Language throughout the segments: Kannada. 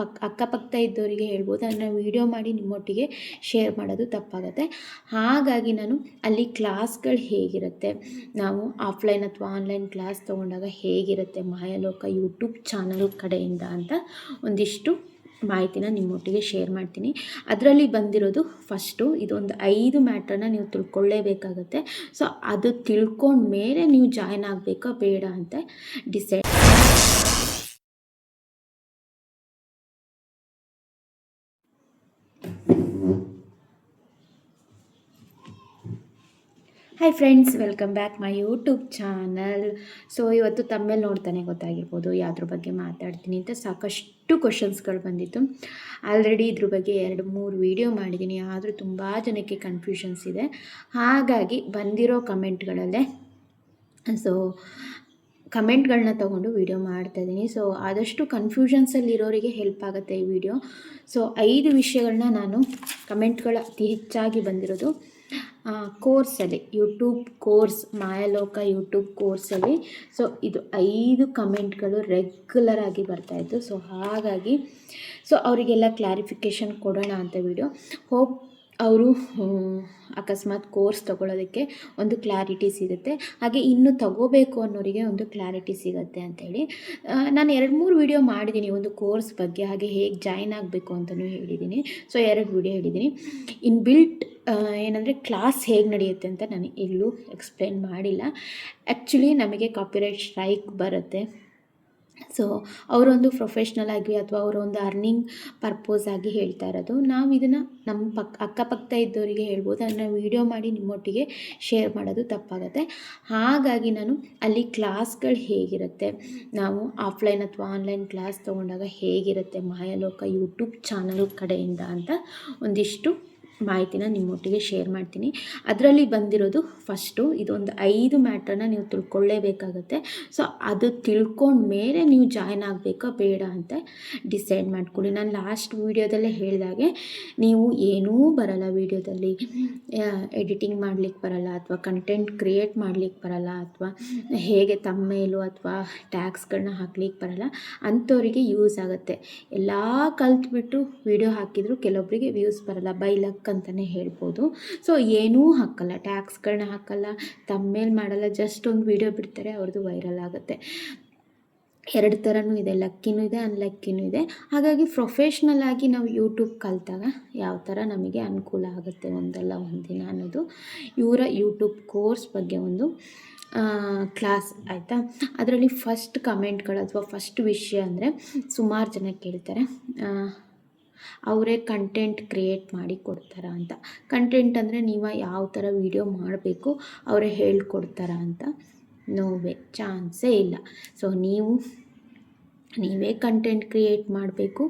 ಪಕ್ಕ ಅಕ್ಕಪಕ್ಕ ಇದ್ದವರಿಗೆ ಹೇಳ್ಬೋದು. ಅದನ್ನು ವೀಡಿಯೋ ಮಾಡಿ ನಿಮ್ಮೊಟ್ಟಿಗೆ ಶೇರ್ ಮಾಡೋದು ತಪ್ಪಾಗುತ್ತೆ. ಹಾಗಾಗಿ ನಾನು ಅಲ್ಲಿ ಕ್ಲಾಸ್ಗಳು ಹೇಗಿರುತ್ತೆ, ನಾವು ಆಫ್ಲೈನ್ ಅಥವಾ ಆನ್ಲೈನ್ ಕ್ಲಾಸ್ ತೊಗೊಂಡಾಗ ಹೇಗಿರುತ್ತೆ, ಮಾಯಾಲೋಕ ಯೂಟ್ಯೂಬ್ ಚಾನಲ್ ಕಡೆಯಿಂದ ಅಂತ ಒಂದಿಷ್ಟು ಮಾಹಿತಿನ ನಿಮ್ಮೊಟ್ಟಿಗೆ ಶೇರ್ ಮಾಡ್ತೀನಿ. ಅದರಲ್ಲಿ ಬಂದಿರೋದು ಫಸ್ಟು ಇದೊಂದು ಐದು ಮ್ಯಾಟ್ರನ್ನ ನೀವು ತಿಳ್ಕೊಳ್ಳೇಬೇಕಾಗತ್ತೆ. ಸೊ ಅದು ತಿಳ್ಕೊಂಡ ಮೇಲೆ ನೀವು ಜಾಯ್ನ್ ಆಗಬೇಕಾ ಬೇಡ ಅಂತ decide hi friends welcome back my YouTube channel so ಇವತ್ತು ತಮ್ಮೇಲೆ ನೋಡ್ತಾನೆ ಗೊತ್ತಾಗಿರ್ಬೋದು, ಯಾವ್ದ್ರ ಬಗ್ಗೆ ಮಾತಾಡ್ತೀನಿ ಅಂತ ಸಾಕಷ್ಟು ಕ್ವಶನ್ಸ್ಗಳು ಬಂದಿತ್ತು. ಆಲ್ರೆಡಿ ಇದ್ರ ಬಗ್ಗೆ ಎರಡು ಮೂರು ವೀಡಿಯೋ ಮಾಡಿದ್ದೀನಿ ಆದರೂ ತುಂಬ ಜನಕ್ಕೆ ಕನ್ಫ್ಯೂಷನ್ಸ್ ಇದೆ. ಹಾಗಾಗಿ ಬಂದಿರೋ ಕಮೆಂಟ್ಗಳಲ್ಲೇ ಸೊ ಕಮೆಂಟ್ಗಳನ್ನ ತೊಗೊಂಡು ವೀಡಿಯೋ ಮಾಡ್ತಾಯಿದ್ದೀನಿ ಸೊ ಆದಷ್ಟು ಕನ್ಫ್ಯೂಷನ್ಸಲ್ಲಿರೋರಿಗೆ ಹೆಲ್ಪ್ ಆಗುತ್ತೆ ಈ ವಿಡಿಯೋ ಸೊ ಐದು ವಿಷಯಗಳನ್ನ ನಾನು ಕಮೆಂಟ್ಗಳು ಅತಿ ಹೆಚ್ಚಾಗಿ ಬಂದಿರೋದು. ಕೋರ್ಸಲ್ಲಿ ಯೂಟ್ಯೂಬ್ ಕೋರ್ಸ್, ಮಾಯಾಲೋಕ ಯೂಟ್ಯೂಬ್ ಕೋರ್ಸಲ್ಲಿ. ಸೊ ಇದು ಐದು ಕಮೆಂಟ್ಗಳು ರೆಗ್ಯುಲರ್ ಆಗಿ ಬರ್ತಾಯಿತ್ತು ಸೊ ಹಾಗಾಗಿ ಸೊ ಅವರಿಗೆಲ್ಲ ಕ್ಲಾರಿಫಿಕೇಷನ್ ಕೊಡೋಣ ಅಂತ ವಿಡಿಯೋ ಹೋಪ್ ಅವರು ಅಕಸ್ಮಾತ್ ಕೋರ್ಸ್ ತೊಗೊಳೋದಕ್ಕೆ ಒಂದು ಕ್ಲಾರಿಟಿ ಸಿಗುತ್ತೆ. ಹಾಗೆ ಇನ್ನು ತಗೋಬೇಕು ಅನ್ನೋರಿಗೆ ಒಂದು ಕ್ಲಾರಿಟಿ ಸಿಗುತ್ತೆ ಅಂತೇಳಿ ನಾನು ಎರಡು ಮೂರು ವಿಡಿಯೋ ಮಾಡಿದ್ದೀನಿ ಒಂದು ಕೋರ್ಸ್ ಬಗ್ಗೆ. ಹಾಗೆ ಹೇಗೆ ಜಾಯ್ನ್ ಆಗಬೇಕು ಅಂತಲೂ ಹೇಳಿದ್ದೀನಿ. ಸೊ ಎರಡು ವಿಡಿಯೋ ಹೇಳಿದ್ದೀನಿ. ಇನ್ ಬಿಲ್ಟ್ ಏನಂದರೆ ಕ್ಲಾಸ್ ಹೇಗೆ ನಡೆಯುತ್ತೆ ಅಂತ ನಾನು ಎಲ್ಲೂ ಎಕ್ಸ್ಪ್ಲೇನ್ ಮಾಡಿಲ್ಲ. ಆ್ಯಕ್ಚುಲಿ ನಮಗೆ ಕಾಪಿರೈಟ್ ಸ್ಟ್ರೈಕ್ ಬರುತ್ತೆ. ಸೊ ಅವರೊಂದು ಪ್ರೊಫೆಷ್ನಲ್ ಆಗಿ ಅಥವಾ ಅವರೊಂದು ಅರ್ನಿಂಗ್ ಪರ್ಪೋಸ್ ಆಗಿ ಹೇಳ್ತಾ ಇರೋದು. ನಾವು ಇದನ್ನು ನಮ್ಮ ಪಕ್ಕ ಅಕ್ಕಪಕ್ಕ ಇದ್ದವರಿಗೆ ಹೇಳ್ಬೋದು. ಅದನ್ನು ವೀಡಿಯೋ ಮಾಡಿ ನಿಮ್ಮೊಟ್ಟಿಗೆ ಶೇರ್ ಮಾಡೋದು ತಪ್ಪಾಗುತ್ತೆ. ಹಾಗಾಗಿ ನಾನು ಅಲ್ಲಿ ಕ್ಲಾಸ್ಗಳು ಹೇಗಿರುತ್ತೆ, ನಾವು ಆಫ್ಲೈನ್ ಅಥವಾ ಆನ್ಲೈನ್ ಕ್ಲಾಸ್ ತೊಗೊಂಡಾಗ ಹೇಗಿರುತ್ತೆ ಮಾಯಾಲೋಕ ಯೂಟ್ಯೂಬ್ ಚಾನಲ್ ಕಡೆಯಿಂದ ಅಂತ ಒಂದಿಷ್ಟು ಮಾಹಿತಿನ ನಿಮ್ಮೊಟ್ಟಿಗೆ ಶೇರ್ ಮಾಡ್ತೀನಿ. ಅದರಲ್ಲಿ ಬಂದಿರೋದು ಫಸ್ಟು ಇದೊಂದು ಐದು ಮ್ಯಾಟ್ರನ್ನ ನೀವು ತಿಳ್ಕೊಳ್ಳೇಬೇಕಾಗತ್ತೆ. ಸೊ ಅದು ತಿಳ್ಕೊಂಡ ಮೇಲೆ ನೀವು ಜಾಯ್ನ್ ಆಗಬೇಕಾ ಬೇಡ ಅಂತ ಡಿಸೈಡ್ ಮಾಡ್ಕೊಳ್ಳಿ. ನಾನು ಲಾಸ್ಟ್ ವೀಡಿಯೋದಲ್ಲೇ ಹೇಳಿದಾಗೆ, ನೀವು ಏನೂ ಬರಲ್ಲ ವೀಡಿಯೋದಲ್ಲಿ. ಎಡಿಟಿಂಗ್ ಮಾಡ್ಲಿಕ್ಕೆ ಬರಲ್ಲ ಅಥವಾ ಕಂಟೆಂಟ್ ಕ್ರಿಯೇಟ್ ಮಾಡ್ಲಿಕ್ಕೆ ಬರಲ್ಲ ಅಥವಾ ಹೇಗೆ ತಮ್ಮೇಲು ಅಥವಾ ಟ್ಯಾಕ್ಸ್ಗಳನ್ನ ಹಾಕ್ಲಿಕ್ಕೆ ಬರಲ್ಲ, ಅಂಥವರಿಗೆ ಯೂಸ್ ಆಗುತ್ತೆ. ಎಲ್ಲ ಕಲ್ತ್ಬಿಟ್ಟು ವೀಡಿಯೋ ಹಾಕಿದ್ರು ಕೆಲವೊಬ್ಬರಿಗೆ ವ್ಯೂಸ್ ಬರಲ್ಲ. ಬೈ ಲಕ್ ಅಂತಲೇ ಹೇಳ್ಬೋದು. ಸೊ ಏನೂ ಹಾಕಲ್ಲ ಟ್ಯಾಕ್ಸ್ಗಳನ್ನ ಹಾಕಲ್ಲ ತಮ್ಮೇಲೆ ಮಾಡಲ್ಲ ಜಸ್ಟ್ ಒಂದು ವೀಡಿಯೋ ಬಿಡ್ತಾರೆ ಅವ್ರದ್ದು ವೈರಲ್ ಆಗುತ್ತೆ. ಎರಡು ಥರನೂ ಇದೆ ಲಕ್ಕಿನೂ ಇದೆ ಅನ್ಲಕ್ಕಿನೂ ಇದೆ. ಹಾಗಾಗಿ ಪ್ರೊಫೆಷ್ನಲ್ ಆಗಿ ನಾವು ಯೂಟ್ಯೂಬ್ ಕಲಿತಾಗ ಯಾವ ಥರ ನಮಗೆ ಅನುಕೂಲ ಆಗುತ್ತೆ ಒಂದಲ್ಲ ಒಂದಿನ ಅನ್ನೋದು. ಇವರ ಯೂಟ್ಯೂಬ್ ಕೋರ್ಸ್ ಬಗ್ಗೆ ಒಂದು ಕ್ಲಾಸ್ ಆಯಿತಾ? ಅದರಲ್ಲಿ ಫಸ್ಟ್ ಕಮೆಂಟ್ಗಳು ಅಥವಾ ಫಸ್ಟ್ ವಿಷಯ ಅಂದರೆ ಸುಮಾರು ಜನ ಕೇಳ್ತಾರೆ. ಅವರೇ ಕಂಟೆಂಟ್ ಕ್ರಿಯೇಟ್ ಮಾಡಿ ಕೊಡ್ತಾರ ಅಂತ. ಕಂಟೆಂಟ್ ಅಂದರೆ ನೀವು ಯಾವ ಥರ ವೀಡಿಯೋ ಮಾಡಬೇಕು ಅವರೇ ಹೇಳ್ಕೊಡ್ತಾರ ಅಂತ ನೋವೇ ಚಾನ್ಸೇ ಇಲ್ಲ. ಸೊ ನೀವು, ನೀವೇ ಕಂಟೆಂಟ್ ಕ್ರಿಯೇಟ್ ಮಾಡಬೇಕು,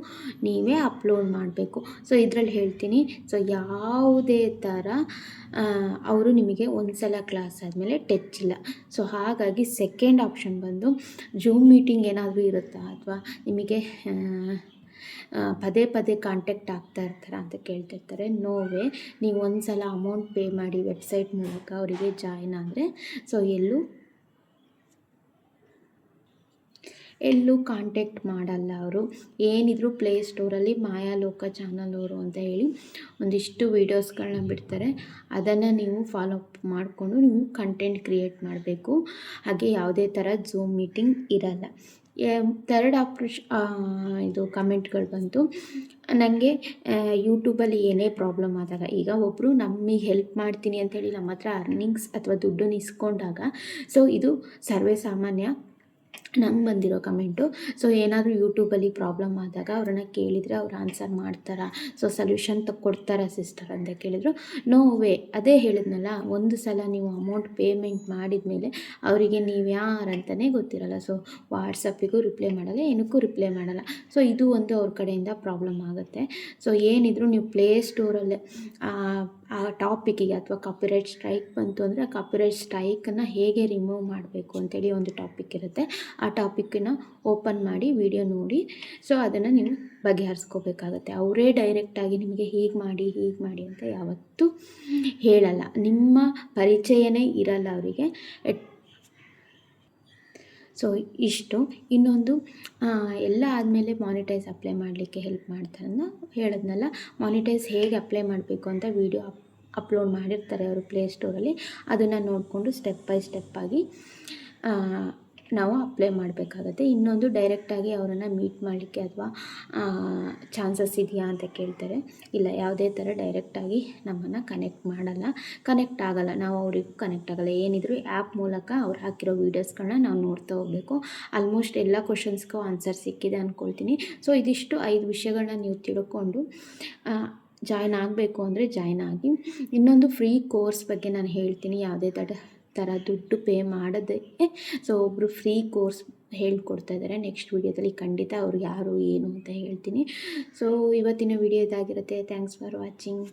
ನೀವೇ ಅಪ್ಲೋಡ್ ಮಾಡಬೇಕು. ಸೊ ಇದರಲ್ಲಿ ಹೇಳ್ತೀನಿ ಸೊ ಯಾವುದೇ ಥರ ಅವರು ನಿಮಗೆ ಒಂದು ಸಲ ಕ್ಲಾಸ್ ಆದಮೇಲೆ ಟಚ್ ಇಲ್ಲ. ಸೊ ಹಾಗಾಗಿ ಸೆಕೆಂಡ್ ಆಪ್ಷನ್ ಬಂದು ಜೂಮ್ ಮೀಟಿಂಗ್ ಏನಾದರೂ ಇರುತ್ತಾ ಅಥವಾ ನಿಮಗೆ ಪದೇ ಪದೇ ಕಾಂಟ್ಯಾಕ್ಟ್ ಆಗ್ತಾ ಇರ್ತಾರೆ ಅಂತ ಕೇಳ್ತಿರ್ತಾರೆ ನೋವೇ ನೀವು ಒಂದು ಸಲ ಅಮೌಂಟ್ ಪೇ ಮಾಡಿ ವೆಬ್ಸೈಟ್ ಮೂಲಕ ಅವರಿಗೆ ಜಾಯಿನ್ ಆದರೆ ಸೊ ಎಲ್ಲೂ ಎಲ್ಲೂ ಕಾಂಟ್ಯಾಕ್ಟ್ ಮಾಡಲ್ಲ ಅವರು. ಏನಿದ್ರು ಪ್ಲೇ ಸ್ಟೋರಲ್ಲಿ ಮಾಯಾಲೋಕ ಚಾನಲ್ ಅವರು ಅಂತ ಹೇಳಿ ಒಂದಿಷ್ಟು ವೀಡಿಯೋಸ್ಗಳನ್ನ ಬಿಡ್ತಾರೆ. ಅದನ್ನು ನೀವು ಫಾಲೋ ಅಪ್ ಮಾಡಿಕೊಂಡು ನೀವು ಕಂಟೆಂಟ್ ಕ್ರಿಯೇಟ್ ಮಾಡಬೇಕು. ಹಾಗೆ ಯಾವುದೇ ಥರ ಝೂಮ್ ಮೀಟಿಂಗ್ ಇರಲ್ಲ. ತರ್ಡ್ ಆಪ್ರೇಷ್ ಇದು ಕಮೆಂಟ್ಗಳು ಬಂತು. ನನಗೆ ಯೂಟ್ಯೂಬಲ್ಲಿ ಏನೇ ಪ್ರಾಬ್ಲಮ್ ಆದಾಗ, ಈಗ ಒಬ್ಬರು ನಮಗೆ ಹೆಲ್ಪ್ ಮಾಡ್ತೀನಿ ಅಂಥೇಳಿ ನಮ್ಮ ಹತ್ರ ಅರ್ನಿಂಗ್ಸ್ ಅಥವಾ ದುಡ್ಡನ್ನು ಇಸ್ಕೊಂಡಾಗ ಸೊ ಇದು ಸರ್ವೇ ಸಾಮಾನ್ಯ. ನಂಗೆ ಬಂದಿರೋ ಕಮೆಂಟು. ಸೊ ಏನಾದರೂ ಯೂಟ್ಯೂಬಲ್ಲಿ ಪ್ರಾಬ್ಲಮ್ ಆದಾಗ ಅವ್ರನ್ನ ಕೇಳಿದರೆ ಅವ್ರು ಆನ್ಸರ್ ಮಾಡ್ತಾರಾ? ಸೊ ಸೊಲ್ಯೂಷನ್ ಕೊಡ್ತಾರಾ ಸಿಸ್ಟರ್ ಅಂತ ಕೇಳಿದ್ರು. ನೋ ವೇ ಅದೇ ಹೇಳಿದ್ನಲ್ಲ, ಒಂದು ಸಲ ನೀವು ಅಮೌಂಟ್ ಪೇಮೆಂಟ್ ಮಾಡಿದ ಮೇಲೆ ಅವರಿಗೆ ನೀವು ಯಾರಂತಲೇ ಗೊತ್ತಿರಲ್ಲ. ಸೊ ವಾಟ್ಸಪ್ಪಿಗೂ ರಿಪ್ಲೈ ಮಾಡಲ್ಲ, ಏನಕ್ಕೂ ರಿಪ್ಲೈ ಮಾಡಲ್ಲ. ಸೊ ಇದು ಒಂದು ಅವ್ರ ಕಡೆಯಿಂದ ಪ್ರಾಬ್ಲಮ್ ಆಗುತ್ತೆ. ಸೊ ಏನಿದ್ರು ನೀವು ಪ್ಲೇ ಸ್ಟೋರಲ್ಲೇ ಆ ಟಾಪಿಕ್ಕಿಗೆ ಅಥವಾ ಕಾಪಿರೈಟ್ ಸ್ಟ್ರೈಕ್ ಬಂತು ಅಂದರೆ ಆ ಕಾಪಿರೈಟ್ ಸ್ಟ್ರೈಕನ್ನು ಹೇಗೆ ರಿಮೂವ್ ಮಾಡಬೇಕು ಅಂತೇಳಿ ಒಂದು ಟಾಪಿಕ್ ಇರುತ್ತೆ. ಆ ಟಾಪಿಕ್ಕನ್ನು ಓಪನ್ ಮಾಡಿ ವಿಡಿಯೋ ನೋಡಿ. ಸೊ ಅದನ್ನು ನೀವು ಬಗೆಹರಿಸ್ಕೋಬೇಕಾಗತ್ತೆ. ಅವರೇ ಡೈರೆಕ್ಟಾಗಿ ನಿಮಗೆ ಹೀಗೆ ಮಾಡಿ ಹೀಗೆ ಮಾಡಿ ಅಂತ ಯಾವತ್ತೂ ಹೇಳಲ್ಲ. ನಿಮ್ಮ ಪರಿಚಯನೇ ಇರಲ್ಲ ಅವರಿಗೆ. ಸೊ ಇಷ್ಟು. ಇನ್ನೊಂದು ಎಲ್ಲ ಆದಮೇಲೆ ಮಾನಿಟೈಸ್ ಅಪ್ಲೈ ಮಾಡಲಿಕ್ಕೆ ಹೆಲ್ಪ್ ಮಾಡ್ತಾರೆ ಅಂತ ಹೇಳಿದ್ನಲ್ಲ. ಮಾನಿಟೈಸ್ ಹೇಗೆ ಅಪ್ಲೈ ಮಾಡಬೇಕು ಅಂತ ವೀಡಿಯೋ ಅಪ್ ಅಪ್ಲೋಡ್ ಮಾಡಿರ್ತಾರೆ ಅವರು ಪ್ಲೇಸ್ಟೋರಲ್ಲಿ ಅದನ್ನು ನೋಡಿಕೊಂಡು ಸ್ಟೆಪ್ ಬೈ ಸ್ಟೆಪ್ಪಾಗಿ ನಾವು ಅಪ್ಲೈ ಮಾಡಬೇಕಾಗತ್ತೆ. ಇನ್ನೊಂದು ಡೈರೆಕ್ಟಾಗಿ ಅವರನ್ನು ಮೀಟ್ ಮಾಡಲಿಕ್ಕೆ ಅಥವಾ ಚಾನ್ಸಸ್ ಇದೆಯಾ ಅಂತ ಕೇಳ್ತಾರೆ. ಇಲ್ಲ, ಯಾವುದೇ ಥರ ಡೈರೆಕ್ಟಾಗಿ ನಮ್ಮನ್ನು ಕನೆಕ್ಟ್ ಮಾಡಲ್ಲ. ಕನೆಕ್ಟ್ ಆಗಲ್ಲ. ನಾವು ಅವರಿಗೂ ಕನೆಕ್ಟ್ ಆಗಲ್ಲ. ಏನಿದ್ರು ಆ್ಯಪ್ ಮೂಲಕ ಅವ್ರು ಹಾಕಿರೋ ವೀಡಿಯೋಸ್ಗಳನ್ನ ನಾವು ನೋಡ್ತಾ ಹೋಗಬೇಕು. ಆಲ್ಮೋಸ್ಟ್ ಎಲ್ಲ ಕ್ವಶನ್ಸ್ಗೂ ಆನ್ಸರ್ ಸಿಕ್ಕಿದೆ ಅಂದ್ಕೊಳ್ತೀನಿ ಸೊ ಇದಿಷ್ಟು ಐದು ವಿಷಯಗಳನ್ನ ನೀವು ತಿಳ್ಕೊಂಡು ಜಾಯ್ನ್ ಆಗಬೇಕು ಅಂದರೆ ಜಾಯ್ನ್ ಆಗಿ. ಇನ್ನೊಂದು ಫ್ರೀ ಕೋರ್ಸ್ ಬಗ್ಗೆ ನಾನು ಹೇಳ್ತೀನಿ. ಯಾವುದೇ ತಡ ಥರ ದುಡ್ಡು ಪೇ ಮಾಡದೆ ಸೊ ಒಬ್ಬರು ಫ್ರೀ ಕೋರ್ಸ್ ಹೇಳ್ಕೊಡ್ತಾ ಇದ್ದಾರೆ. ನೆಕ್ಸ್ಟ್ ವೀಡಿಯೋದಲ್ಲಿ ಖಂಡಿತ ಅವ್ರು ಯಾರು ಏನು ಅಂತ ಹೇಳ್ತೀನಿ. ಸೊ ಇವತ್ತಿನ ವಿಡಿಯೋ ಇದಾಗಿರುತ್ತೆ. Thanks for watching